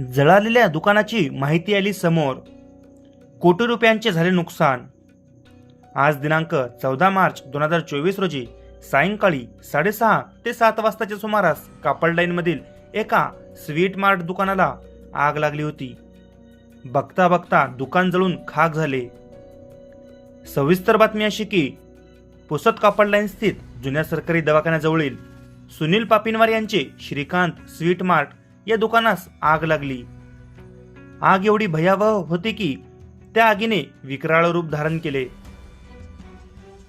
जळालेल्या दुकानाची माहिती आली समोर. कोटी रुपयांचे झाले नुकसान. आज दिनांक चौदा मार्च दोन हजार चोवीस रोजी सायंकाळी साडेसहा ते सात वाजताच्या सुमारास कापड लाईनमधील एका स्वीट मार्ट दुकानाला आग लागली होती. बघता बघता दुकान जळून खाक झाले. सविस्तर बातमी अशी की पुसद कापड लाईन स्थित जुन्या सरकारी दवाखान्याजवळील सुनील पापिनवार यांचे श्रीकांत स्वीट मार्ट या दुकानास आग लागली. आग एवढी भयावह होती की त्या आगीने विकराळ रूप धारण केले.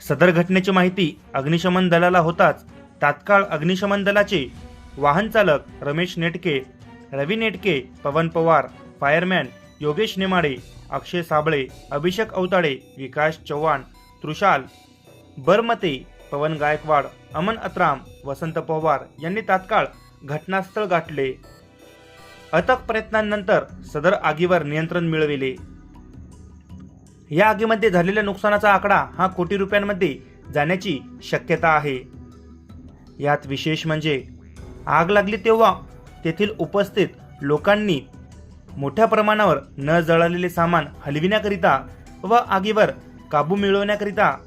सदर घटनेची माहिती अग्निशमन दलाला होताच तात्काळ अग्निशमन दलाचे वाहन चालक रमेश नेटके रवी नेटके पवन पवार फायरमॅन योगेश नेमाडे अक्षय साबळे अभिषेक अवताडे विकास चव्हाण तृषाल बरमते पवन गायकवाड अमन अत्राम वसंत पवार यांनी तात्काळ घटनास्थळ गाठले. अथक प्रयत्नांनंतर सदर आगीवर नियंत्रण मिळविले. या आगीमध्ये झालेल्या नुकसानाचा आकडा हा कोटी रुपयांमध्ये जाण्याची शक्यता आहे. यात विशेष म्हणजे आग लागली तेव्हा तेथील उपस्थित लोकांनी मोठ्या प्रमाणावर न जळालेले सामान हलविण्याकरिता व आगीवर काबू मिळवण्याकरिता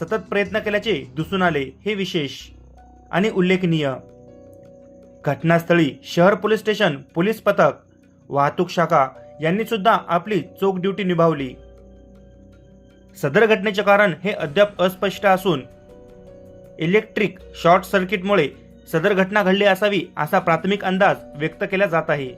सतत प्रयत्न केल्याचे दिसून आले. हे विशेष आणि उल्लेखनीय. घटनास्थळी शहर पोलीस स्टेशन पोलीस पथक वाहतूक शाखा यांनी सुद्धा आपली चोख ड्युटी निभावली. सदर घटनेचे कारण हे अद्याप अस्पष्ट असून इलेक्ट्रिक शॉर्ट सर्किटमुळे सदर घटना घडली असावी असा प्राथमिक अंदाज व्यक्त केला जात आहे.